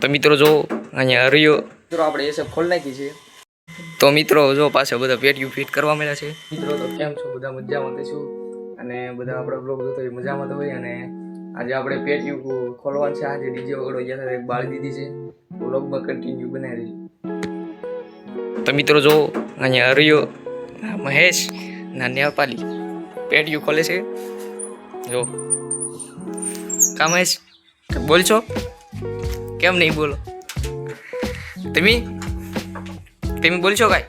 તો મિત્રો જો અહીંયા હરિયો. મિત્રો આપણે એસે ખોલ નાખી છે. તો મિત્રો જો પાછા બધા પેટીયું ફિટ કરવા મળ્યા છે. મિત્રો તો કેમ છો? બધા મજામાં થઈશું અને બધા આપણા બ્લોગ જોતો હોય મજામાં તો હોય. અને આજે આપણે પેટીયું ખોલવાનું છે. આજે ડીજે વગડો ગયા સાથે બાળી દીધી છે. બ્લોગમાં કન્ટિન્યુ બનાવી. રહી તો મિત્રો જો અહીંયા હરિયો મહેશ ના નેપાલી પેટીયું ખોલે છે. જો. કા મહેશ બોલ છો કેમ નહીં બોલો? તમે? તમે બોલશો કાઈ?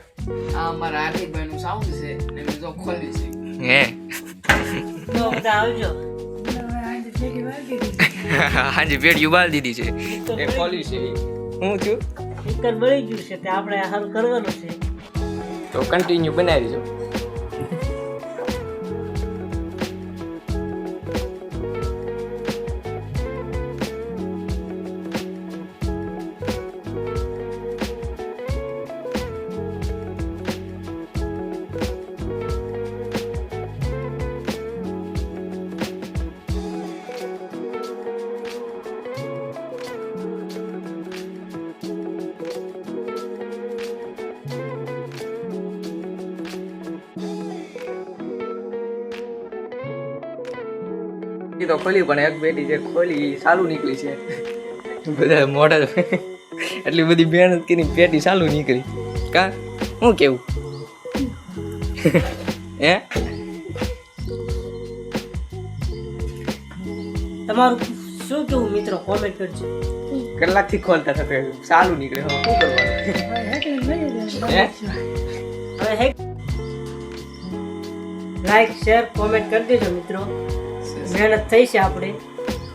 આ મારા હાર્દિકભાઈ નું સાઉન્ડ છે ને મેં જો ખોલ્યું છે. હે? તો આવજો. હાજી પેટીયું બાળી દીધી છે. એ ખોલી છે. હું છું? સ્પીકર બળી ગયું છે તે આપણે હાલ કરવાનું છે. તો કન્ટિન્યુ બનાવી દેજો એ તો ખોલી પણ એક પેટી જે ખોલી ચાલુ નીકળી છે. બધા મોઢા એટલી બધી મહેનત કરી પેટી ચાલુ નીકળી. કા? શું કેવું? હે? તમારું શું કેવું મિત્રો? કોમેન્ટ કરજો. કલાકથી ખોલતા થતા ચાલુ નીકળે હવે શું કરવાનું? હે? હવે હે લાઈક શેર કોમેન્ટ કરી દેજો મિત્રો. મહેનત થઈ છે આપણે.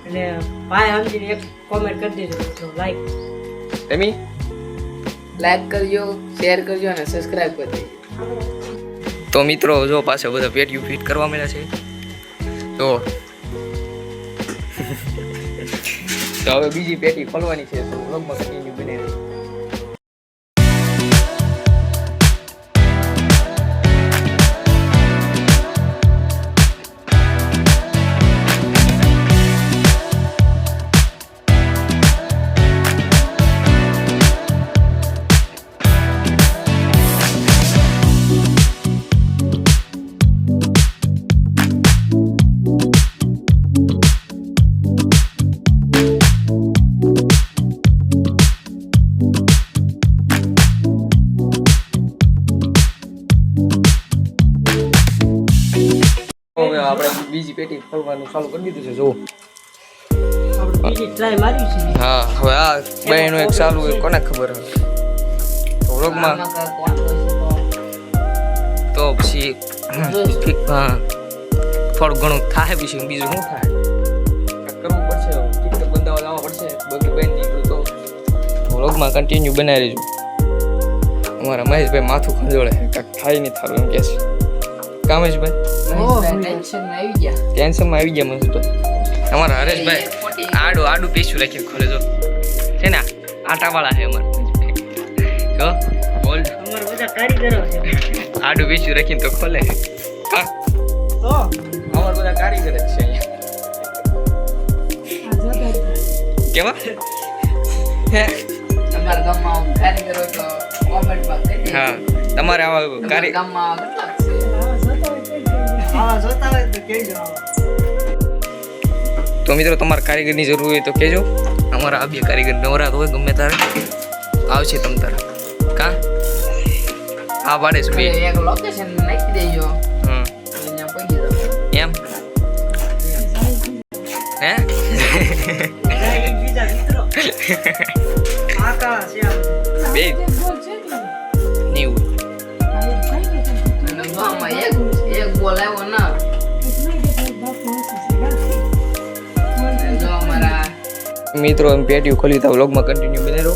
અને ભાઈ સમજીને એક કોમેન્ટ કરી દેજો. મિત્રો લાઈક તમે લાઈક કરજો શેર કરજો અને સબસ્ક્રાઇબ કરી દેજો. તો મિત્રો જો પાસે બધા પેટીયું ફિટ કરવા મળ્યા છે. તો તો હવે બીજી પેટી ખોલવાની છે તો વ્લોગમાં હવે આપણે બીજી પેટી ખોલવાનું ચાલુ કરી દીધું છે જો હા હવે આ બેનો એક ચાલુ હોય કોને ખબર હવે વ્લોગમાં તો? પછી હા. થોડું ઘણું થાય પછી બીજું શું થાય? કરવું પડશે ટિકટોક બંધાવા લાવવા પડશે બાકી બેન નીકળ્યું તો. વ્લોગમાં કન્ટિન્યુ બનાવી રહેજો અમારા મહેશભાઈ માથું ખંજોળે કાંઈક થાય નહીં થારું એમ કહે છે. કા મહેશભાઈ મહેશભાઈ ટેન્શનમાં આવી ગયા. ટેન્શનમાં આવી ગયા મહેશભાઈ અમારા હરેશભાઈ આડું આડું પીછું રાખીને ખોલે જો. છે ને આટાવાળા છે અમારે. જો બોલ. અમાર બધા કારીગરો છે. આડું પીછું રાખીને તો ખોલે. હા. તો? અમાર બધા કારીગર જ છે અહીંયા. કેવા? હે? તમારા ગામમાં કારીગર તો કોમેન્ટમાં હા. તમારે આવા કારી ગામમાં આવા જોતા હોય તો કહેજો. તો મિત્રો તમારે કારીગરની જરૂર હોય તો કહેજો. અમારા આ બે કારીગર નવરાત હોય ગમે તારે આવશે તમ તારે. કા? આ પાડે છે બે. એક લોકેશન નાખી દેજો. હમ. અહીંયા પહોંચી જાવ એમ? હે? બીજા મિત્રો. બે. એક બોલ આવ્યો ના મિત્રો એમ પેટીયું ખોલી તો વ્લોગમાં કન્ટિન્યુ બને રહો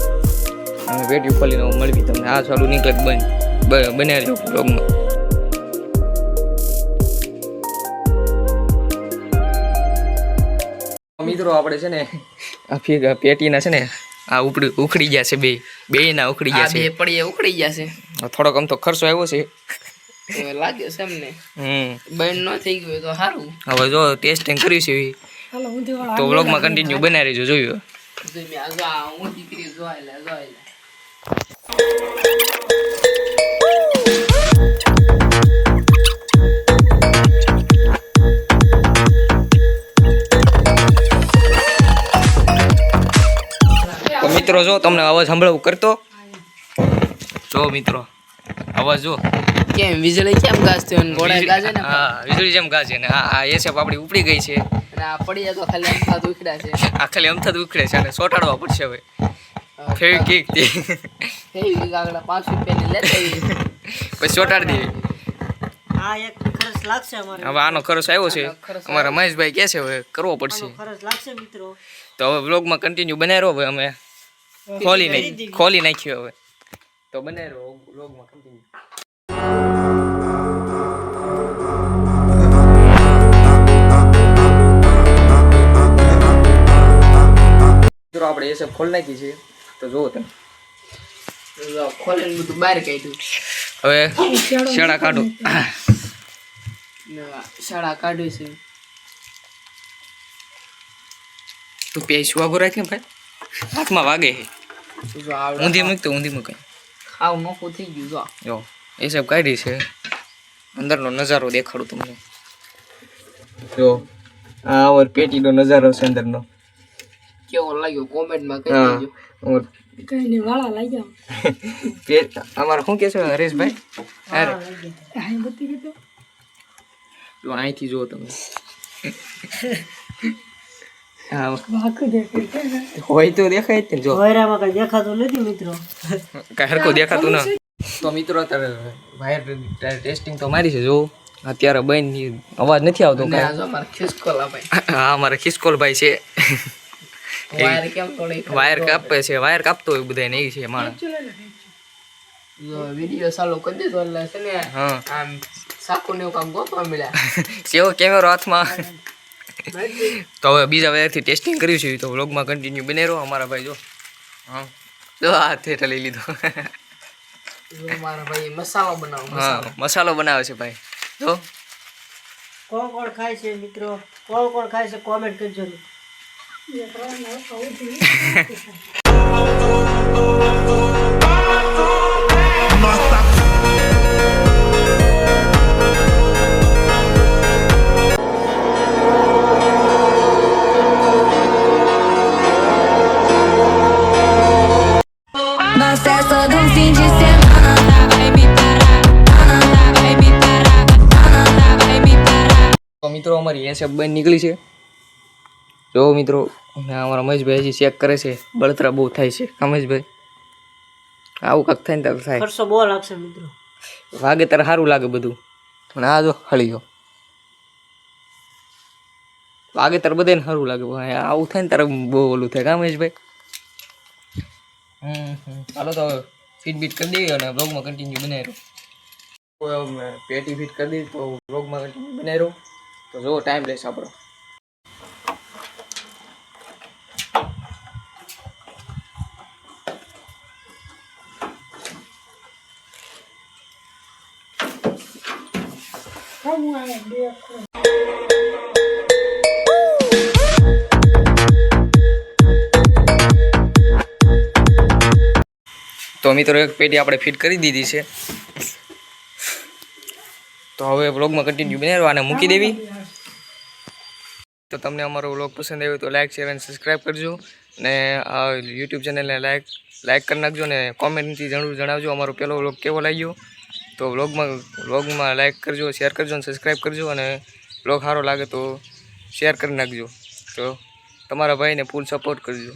અને પેટીયું ખોલીને હું મળવી તમને. આ ચાલુ નીકળે બંધ બને રહ્યો વ્લોગમાં મિત્રો આપણે છે ને આ પેટીના છે ને આ ઉપડી ઉખડી ગયા છે બે. બે ના ઉખડી ગયા ગયા બે છે. પડીએ ઉખડી ગયા છે. થોડોક આમ તો ખર્ચો આવ્યો છે. લાગે છે એમને. હમ. બંધ ન થઈ ગયું હોય તો સારું હવે જો ટેસ્ટિંગ કર્યું છે તો વ્લોગમાં કન્ટિન્યુ બનાવી રહેજો જોયું. તો મેં આ જો આ હું દીકરી જોઈ લે જોઈ લે. તો મિત્રો જો તમને અવાજ સંભળાવું કરતો. જો મિત્રો અવાજ જો. કેમ વીજળી કેમ ગાજતી હોય ઘોડા ગાજે ને? હા વીજળી જેમ ગાજે ને. હા આ એસેપ આપણી ઉપડી ગઈ છે. અને આ પડી જાય તો ખાલી અમથા દુખડા ઉખડ્યા છે. આ ખાલી અમથા ઉખડે છે અને સોટાડવા પડશે હવે. ફેવી કેકથી. ફેવી કાગડા પાંચ રૂપિયાની લેતા. પછી ચોટાડી દેવી આ એક ખર્ચ લાગશે અમારે. હવે આનો ખર્ચ આવ્યો છે. અમારા મહેશભાઈ કહે છે હવે કરવો પડશે. ખર્ચ લાગશે મિત્રો. તો હવે વ્લોગમાં કન્ટિન્યુ બનાવી હવે અમે. ખોલી નાખી ખોલી નાખ્યું હવે. તો બનાવી કન્ટિન્યુ મિત્રો આપણે એ સબ ખોલી નાખી છે. તો જુઓ તમે. ખોલીને બધું બહાર કાઢ્યું. હવે શાળા કાઢો. શાળા કાઢ્યું છે. તું પેશ વાગો રાખ ને ભાઈ? હાથમાં વાગે છે. ઊંધી મૂક તો ઊંધી મૂકાય ખાવ નોખું થઈ ગયું જો. જો એ સબ કાઢી છે. અંદરનો નજારો દેખાડું તમને. જો આ ઓર પેટીનો નજારો છે અંદરનો. કેવો લાગ્યો? કોમેન્ટમાં કહી દેજો. કઈ ને વાળા લાગ્યા. પે અમારે શું કે છે હરેશભાઈ? અરે જો અહીંથી જુઓ તમે. હોય તો દેખાય જ જો. વહેરામાં કઈ દેખાતું નથી મિત્રો. કાંઈ હરખું દેખાતું ના. તો મિત્રો અત્યારે વાયર ટેસ્ટિંગ તો મારી છે જો. અત્યારે બેન અવાજ નથી આવતો હા મારા ખિસકોલ ભાઈ હા અમારે ખિસકોલભાઈ છે. વાયર કેમ તોડી વાયર કાપે છે વાયર કાપતો હોય બધા નહીં છે માણસ. જો વીડિયો ચાલુ કરી દીધો એટલે છે ને આમ સાકુ ને કામ ગોતવા મળ્યા. સેવો કેમેરો હાથમાં. તો હવે બીજા વાયરથી ટેસ્ટિંગ કર્યું છે તો વ્લોગમાં કન્ટિન્યુ બને રહો અમારા ભાઈ જો. હા. જો આ થેટર લઈ લીધો. મારા ભાઈ મસાલો બનાવો હા મસાલો. બનાવે છે ભાઈ. જો. કોણ કોણ ખાય છે મિત્રો? કોણ કોણ ખાય છે? કોમેન્ટ કરજો. Nossa, é só de um fim de semana Vai me parar, vai me parar, vai me parar તો મિત્રો અમારી એસએફ બેન નીકળી છે જો મિત્રો અમારા રમેશભાઈ હજી ચેક કરે છે. બળતરા બહુ થાય છે. રમેશભાઈ આવું કાંક થાય ને ત્યારે થાય ખર્ચો બહુ લાગશે મિત્રો. વાગે ત્યારે સારું લાગે બધું. પણ આ જો હળી ગયો વાગે ત્યારે બધાને સારું લાગે. આવું થાય ને ત્યારે બહુ ઓલું થાય. રમેશભાઈ મહેશભાઈ? હમ હમ. ચાલો તો હવે ફીટ બીટ કરી દઈએ અને બ્લોગમાં કન્ટિન્યુ બનાવી રહ્યો પેટી ફીટ કરી દઈએ તો બ્લોગમાં કન્ટિન્યુ બનાવી રહ્યો તો જો ટાઈમ લેશે આપણો. તો મિત્રો, એક પેટી આપણે ફિટ કરી દીધી છે. તો હવે વ્લોગમાં કન્ટિન્યુ બનાવવા અને મૂકી દેવી. તો તમને અમારો વ્લોગ પસંદ આવ્યો તો લાઇક શેર અને સબસ્ક્રાઈબ કરજો. અને આ યુટ્યુબ ચેનલને લાઇક લાઇક કરી નાખજો અને કોમેન્ટથી જરૂર જણાવજો અમારો પહેલો વ્લોગ કેવો લાગ્યો. તો વ્લોગમાં વ્લોગમાં લાઇક કરજો શેર કરજો અને સબસ્ક્રાઈબ કરજો અને વ્લોગ સારો લાગે તો શેર કરી નાખજો. તો તમારા ભાઈને ફૂલ સપોર્ટ કરજો.